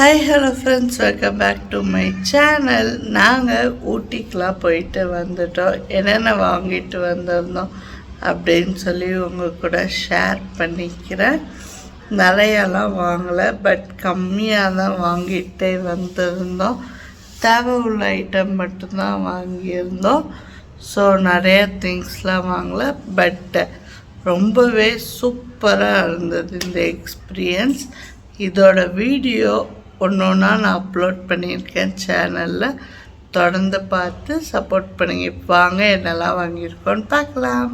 Hi hello friends welcome back to my channel நாங்கள் ஊட்டிக்கெலாம் போயிட்டு வந்துட்டோம். என்னென்ன வாங்கிட்டு வந்திருந்தோம் அப்படின்னு சொல்லி உங்கள் கூட ஷேர் பண்ணிக்கிறேன். நிறையெல்லாம் வாங்கலை பட் கம்மியாக தான் வாங்கிட்டே வந்திருந்தோம். தேவை உள்ள ஐட்டம் மட்டும்தான் வாங்கியிருந்தோம். ஸோ நிறைய திங்ஸ்லாம் வாங்கலை பட் ரொம்பவே சூப்பராக இருந்தது இந்த எக்ஸ்பீரியன்ஸ் இதோட வீடியோ ஒன்று ஒன்றா நான் அப்லோட் பண்ணியிருக்கேன் சேனலில் தொடர்ந்து பார்த்து சப்போர்ட் பண்ணுங்க வாங்க என்னெல்லாம் வாங்கியிருக்கோன்னு பார்க்கலாம்.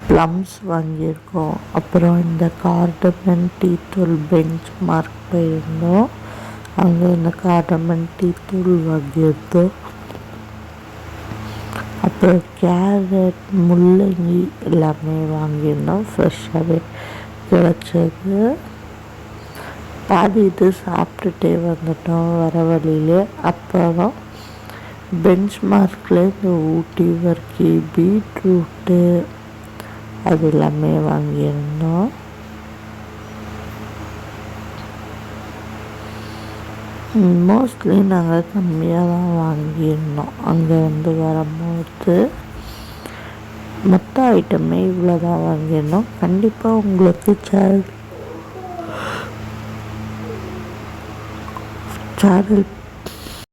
ப்ளம்ஸ் வாங்கியிருக்கோம். அப்புறம் இந்த கார்டமன் டீ தூள் பெஞ்ச் மார்க் போயிருந்தோம் அங்கே இந்த கார்டமன் டீ தூள் வாங்கியிருந்தோம். அப்புறம் கேரட் முள்ளங்கி எல்லாமே வாங்கியிருந்தோம். ஃப்ரெஷ்ஷாகவே கிடச்சது. பாதி இது சாப்பிட்டுட்டே வந்துட்டோம் வர வழியிலே. அப்புறம் பெஞ்ச் மார்க்கில் இந்த ஊட்டி வர்க்கி பீட்ரூட்டு அது எல்லாமே வாங்கியிருந்தோம். மோஸ்ட்லி நாங்கள் கம்மியாக தான் வாங்கியிருந்தோம். அங்கே வந்து வரும்போது மொத்த ஐட்டமே இவ்வளோ தான் வாங்கியிருந்தோம். கண்டிப்பாக உங்களுக்கு சேனல் சேனல்